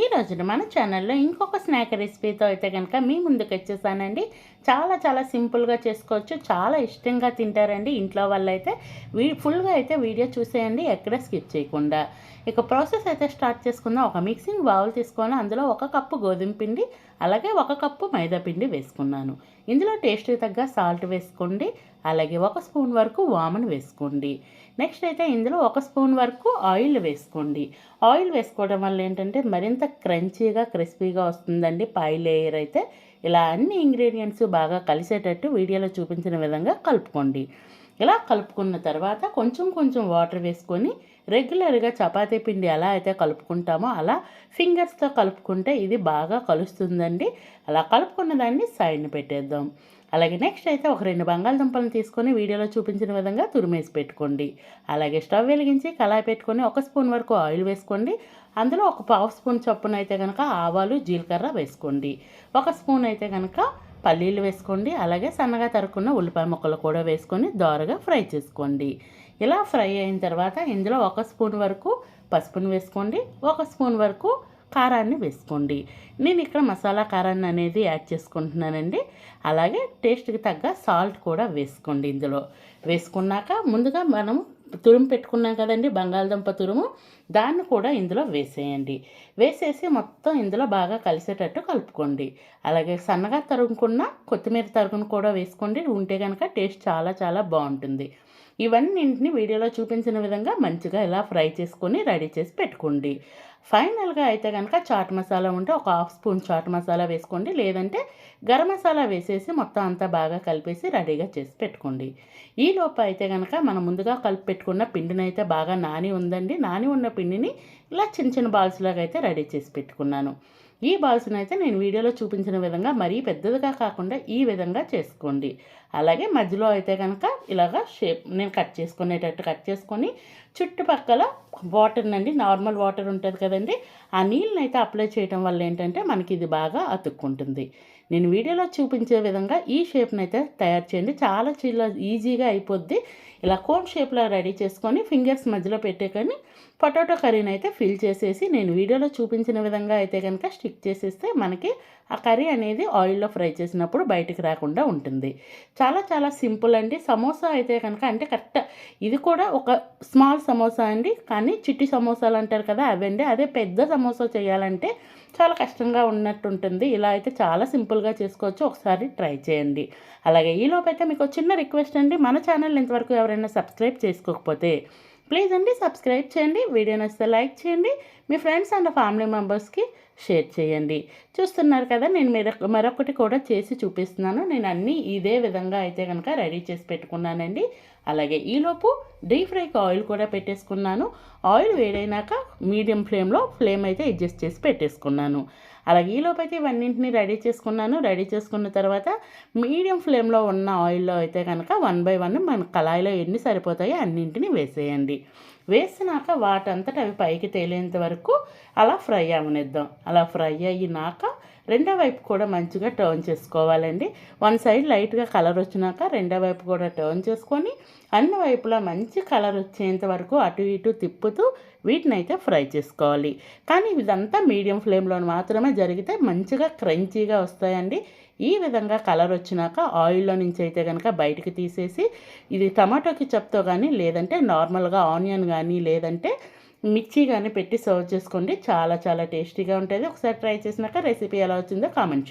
ఈ రోజున మన ఛానల్లో ఇంకొక స్నాక్ రెసిపీతో అయితే కనుక మీ ముందుకు వచ్చేసానండి. చాలా చాలా సింపుల్గా చేసుకోవచ్చు. చాలా ఇష్టంగా తింటారండి. ఇంట్లో వాళ్ళైతే వీ ఫుల్గా అయితే వీడియో చూసేయండి. ఎక్కడ స్కిప్ చేయకుండా. ఇక ప్రాసెస్ అయితే స్టార్ట్ చేసుకుందాం. ఒక మిక్సింగ్ బౌల్ తీసుకొని అందులో ఒక కప్పు గోధుమ పిండి అలాగే ఒక కప్పు మైదా పిండి వేసుకున్నాను. ఇందులో టేస్ట్కి తగ్గ సాల్ట్ వేసుకోండి. అలాగే ఒక స్పూన్ వరకు వామన్ వేసుకోండి. నెక్స్ట్ అయితే ఇందులో ఒక స్పూన్ వరకు ఆయిల్ వేసుకోండి. ఆయిల్ వేసుకోవడం వల్ల ఏంటంటే మరింత క్రంచీగా క్రిస్పీగా వస్తుందండి. పై లేయర్ అయితే ఇలా అన్ని ఇంగ్రీడియంట్స్ బాగా కలిసేటట్టు వీడియోలో చూపించిన విధంగా కలుపుకోండి. ఇలా కలుపుకున్న తర్వాత కొంచెం కొంచెం వాటర్ వేసుకొని రెగ్యులర్గా చపాతీ పిండి ఎలా అయితే కలుపుకుంటామో అలా ఫింగర్స్తో కలుపుకుంటే ఇది బాగా కలుస్తుందండి. అలా కలుపుకున్న దాన్ని సైడ్ని పెట్టేద్దాం. అలాగే నెక్స్ట్ అయితే ఒక రెండు బంగాళదుంపలను తీసుకొని వీడియోలో చూపించిన విధంగా తురిమేసి పెట్టుకోండి. అలాగే స్టవ్ వెలిగించి కళాయి పెట్టుకొని ఒక స్పూన్ వరకు ఆయిల్ వేసుకోండి. అందులో ఒక పావు స్పూన్ చొప్పున అయితే కనుక ఆవాలు జీలకర్ర వేసుకోండి. ఒక స్పూన్ అయితే కనుక పల్లీలు వేసుకోండి. అలాగే సన్నగా తరుక్కున్న ఉల్లిపాయ ముక్కలు కూడా వేసుకొని దోరగా ఫ్రై చేసుకోండి. ఇలా ఫ్రై అయిన తర్వాత ఇందులో ఒక స్పూన్ వరకు పసుపును వేసుకోండి. ఒక స్పూన్ వరకు కారాన్ని వేసుకోండి. నేను ఇక్కడ మసాలా కారాన్ని అనేది యాడ్ చేసుకుంటున్నానండి. అలాగే టేస్ట్కి తగ్గ సాల్ట్ కూడా వేసుకోండి ఇందులో. వేసుకున్నాక ముందుగా మనం తురుము పెట్టుకున్నాం కదండి బంగాళదుంప తురుము. దాన్ని కూడా ఇందులో వేసేయండి. వేసేసి మొత్తం ఇందులో బాగా కలిసేటట్టు కలుపుకోండి. అలాగే సన్నగా తరుగుకున్న కొత్తిమీర తరుగును కూడా వేసుకోండి. ఉంటే కనుక టేస్ట్ చాలా చాలా బాగుంటుంది. ఇవన్నింటిని వీడియోలో చూపించిన విధంగా మంచిగా ఇలా ఫ్రై చేసుకొని రెడీ చేసి పెట్టుకోండి. ఫైనల్గా అయితే కనుక చాట్ మసాలా ఉంటే ఒక హాఫ్ స్పూన్ చాట్ మసాలా వేసుకోండి. లేదంటే గరం మసాలా వేసేసి మొత్తం అంతా బాగా కలిపేసి రెడీగా చేసి పెట్టుకోండి. ఈ లోపు అయితే కనుక మనం ముందుగా కలిపి పెట్టుకున్న పిండిని అయితే బాగా నాని ఉందండి. నాని ఉన్న పిండిని ఇలా చిన్న చిన్న బాల్స్ లాగా అయితే రెడీ చేసి పెట్టుకున్నాను. ఈ బాల్స్ని అయితే నేను వీడియోలో చూపించిన విధంగా మరీ పెద్దదిగా కాకుండా ఈ విధంగా చేసుకోండి. అలాగే మధ్యలో అయితే కనుక ఇలాగా షేప్ నేను కట్ చేసుకునేటట్టు కట్ చేసుకొని చుట్టుపక్కల వాటర్నండి నార్మల్ వాటర్ ఉంటుంది కదండి ఆ నీళ్ళని అయితే అప్లై చేయడం వల్ల ఏంటంటే మనకి ఇది బాగా అతుక్కుంటుంది. నేను వీడియోలో చూపించే విధంగా ఈ షేప్ని అయితే తయారు చేయండి. చాలా చిల్ల ఈజీగా అయిపోద్ది. ఇలా కోన్ షేప్లో రెడీ చేసుకొని ఫింగర్స్ మధ్యలో పెట్టేకొని పొటాటో కర్రీని అయితే ఫిల్ చేసేసి నేను వీడియోలో చూపించిన విధంగా అయితే కనుక స్టిక్ చేసేస్తే మనకి ఆ కర్రీ అనేది ఆయిల్లో ఫ్రై చేసినప్పుడు బయటికి రాకుండా ఉంటుంది. చాలా చాలా సింపుల్ అండి. సమోసా అయితే కనుక అంటే కరెక్ట్ ఇది కూడా ఒక స్మాల్ సమోసా అండి. కానీ చిట్టి సమోసాలు అంటారు కదా అవండి. అదే పెద్ద సమోసా చేయాలంటే చాలా కష్టంగా ఉన్నట్టు ఉంటుంది ఇలా అయితే చాలా సింపుల్గా చేసుకోవచ్చు. ఒకసారి ట్రై చేయండి. అలాగే ఈలోపైతే మీకు చిన్న రిక్వెస్ట్ అండి. మన ఛానల్ ఇంతవరకు ఎవరైనా సబ్స్క్రైబ్ చేసుకోకపోతే ప్లీజ్ అండి సబ్స్క్రైబ్ చేయండి. వీడియో నచ్చితే లైక్ చేయండి. మీ ఫ్రెండ్స్ అండ్ ఫ్యామిలీ మెంబర్స్కి షేర్ చేయండి. చూస్తున్నారు కదా నేను మరొకటి కూడా చేసి చూపిస్తున్నాను. నేను అన్నీ ఇదే విధంగా అయితే కనుక రెడీ చేసి పెట్టుకున్నానండి. అలాగే ఈలోపు డీప్ ఫ్రైకి ఆయిల్ కూడా పెట్టేసుకున్నాను. ఆయిల్ వేడైనాక మీడియం ఫ్లేమ్లో ఫ్లేమ్ అయితే అడ్జస్ట్ చేసి పెట్టేసుకున్నాను. అలాగే ఈలోపు అయితే ఇవన్నింటిని రెడీ చేసుకున్నాను. రెడీ చేసుకున్న తర్వాత మీడియం ఫ్లేమ్లో ఉన్న ఆయిల్లో అయితే కనుక వన్ బై వన్ మన కళాయిలో ఎన్ని సరిపోతాయో అన్నింటిని వేసేయండి. వేసినాక వాటంతట అవి పైకి తేలేంత వరకు అలా ఫ్రై అవనిద్దాం. అలా ఫ్రై అయినాక రెండో వైపు కూడా మంచిగా టర్న్ చేసుకోవాలండి. వన్ సైడ్ లైట్గా కలర్ వచ్చినాక రెండో వైపు కూడా టర్న్ చేసుకొని అన్ని వైపులా మంచి కలర్ వచ్చేంత వరకు అటు ఇటు తిప్పుతూ వీటిని అయితే ఫ్రై చేసుకోవాలి. కానీ ఇదంతా మీడియం ఫ్లేమ్లో మాత్రమే జరిగితే మంచిగా క్రంచీగా వస్తాయండి. ఈ విధంగా కలర్ వచ్చినాక ఆయిల్లో నుంచి అయితే కనుక బయటికి తీసేసి ఇది టమాటోకి చెప్తో కానీ లేదంటే నార్మల్గా ఆనియన్ కానీ లేదంటే మిర్చి కానీ పెట్టి సర్వ్ చేసుకోండి. చాలా చాలా టేస్టీగా ఉంటుంది. ఒకసారి ట్రై చేసినాక రెసిపీ ఎలా వచ్చిందో కామెంట్ చేయండి.